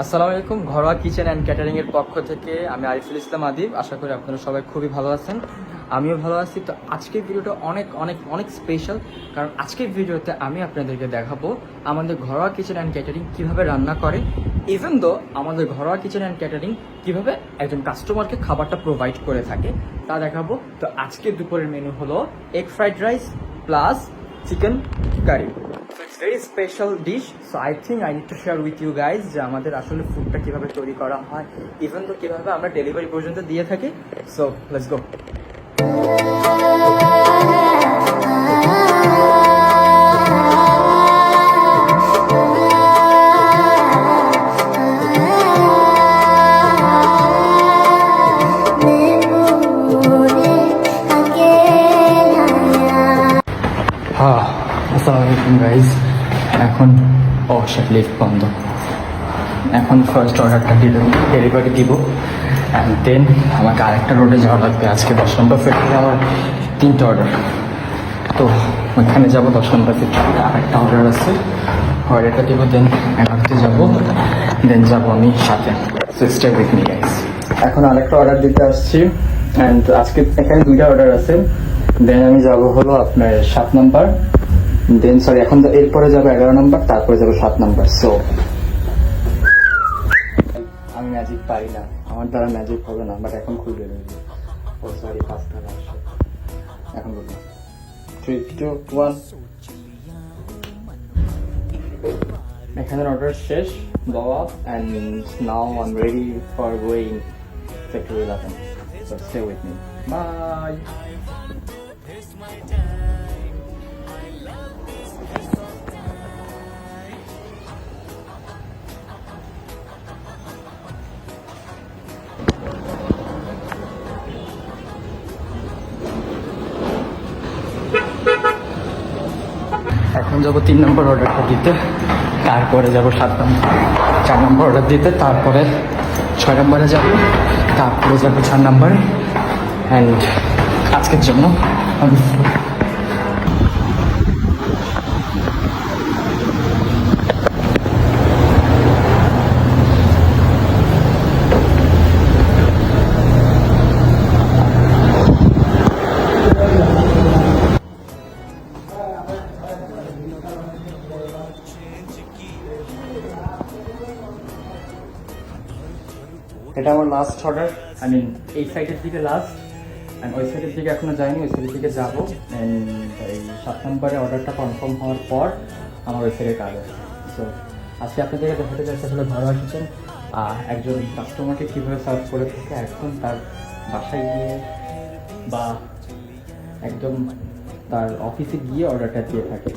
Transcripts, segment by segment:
আসসালামু আলাইকুম, ঘরোয়া কিচেন অ্যান্ড ক্যাটারিং এর পক্ষ থেকে আমি আরিফুল ইসলাম আদিব। আশা করি আপনারা সবাই খুবই ভালো আছেন। আমিও ভালো আছি। তো আজকের ভিডিওটা অনেক অনেক অনেক স্পেশাল কারণ আজকের ভিডিওতে আমি আপনাদেরকে দেখাবো আমাদের ঘরোয়া কিচেন অ্যান্ড ক্যাটারিং কীভাবে রান্না করে। ইভেন দো আমাদের ঘরোয়া কিচেন অ্যান্ড ক্যাটারিং কীভাবে একজন কাস্টমারকে খাবারটা প্রোভাইড করে থাকে, তা দেখাবো। তো আজকে দুপুরের মেনু হলো egg fried rice plus chicken curry it's very special dish so I think I need to share with you guys যে আমাদের আসলে ফুডটা কীভাবে তৈরি করা হয় ইভেন তো কীভাবে আমরা ডেলিভারি পর্যন্ত দিয়ে থাকি। সো লেটস গো হ্যাঁ আসসালামু আলাইকুম গাইজ এখন, ও লিফট বন্ধ। এখন ফার্স্ট অর্ডারটা দিল ডেলিভারি দিব। অ্যান্ড দেন আমাকে আরেকটা রোডে যাওয়া লাগবে। আজকে দশ নম্বর ফ্যাক্টরি আমার তিনটে অর্ডার তো, ওইখানে যাব, দশ নম্বর ফ্যাক্টরিতে আরেকটা অর্ডার আছে। অর্ডারটা দিব দেন এগারোতে যাব। দেন যাব আমি সাথে। So stay with me guys এখন আরেকটা অর্ডার দিতে আসছি। অ্যান্ড আজকে এখানে দুইটা অর্ডার আছে। দেন আমি যাব হলো আপনার সাত নাম্বার দেন সরি এখন এরপরে যাব এগারো নম্বর তারপরে যাব সাত নাম্বার সো আমি ম্যাজিক পারি না। আমার দ্বারা ম্যাজিক হবে না বাট এখন খুলবে ও সরি পাঁচটা এখন বলব। থ্রি টু ওয়ান অর্ডার শেষ বাবা and now I ready for going sector eleven so stay with me bye এখন যাব তিন নম্বর অর্ডারটা দিতে, তারপরে যাব সাত নম্বর, চার নম্বর অর্ডার দিতে, তারপরে ছয় নম্বরে যাব, তারপরে যাব চার নম্বরে অ্যান্ড আজকের জন্য আমি এটা আমার লাস্ট অর্ডার আই মিন এই সাইডের দিকে লাস্ট অ্যান্ড ওই সাইডের দিকে এখনও যাইনি, ওই সাইডের দিকে যাব। অ্যান্ড এই সাত নম্বরে অর্ডারটা কনফার্ম হওয়ার পর আমার ওই সাইডে কাজ আছে। সো আজকে আপনাদেরকে দেখাতে চাইছে আসলে ঘরোয়া কিচেন। একজন কাস্টমারকে কীভাবে সার্ভ করে থাকে, একদম তার বাসায় গিয়ে বা একদম তার অফিসে গিয়ে অর্ডারটা দিয়ে থাকে।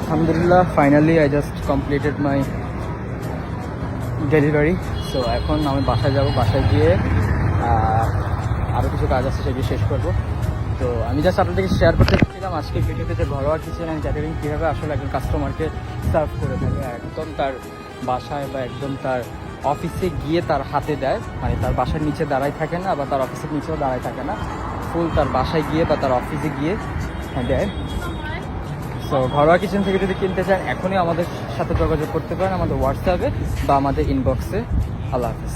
আলহামদুলিল্লাহ finally I just completed my delivery so এখন আমি বাসায় যাব, বাসায় গিয়ে আরও কিছু কাজ আছে সেগুলো শেষ করব। তো আমি জাস্ট আপনাদেরকে শেয়ার করতে চাচ্ছিলাম আজকে ভিডিওতে যে ঘরোয়া কিচেন অ্যান্ড ক্যাটারিং কীভাবে আসলে একজন কাস্টমারকে সার্ভ করে থাকে একদম তার বাসায় বা একদম তার অফিসে গিয়ে তার হাতে দেয়। মানে তার বাসার নিচে দাঁড়ায় থাকে না বা তার অফিসের নিচেও দাঁড়ায় থাকে না। ফুল তার বাসায় গিয়ে বা তার অফিসে গিয়ে দেয়। সো ঘরোয়া কিচেন থেকে যদি কিনতে চান, এখনই আমাদের সাথে যোগাযোগ করতে পারেন আমাদের হোয়াটসঅ্যাপে বা আমাদের ইনবক্সে আল্লাহ হাফিজ।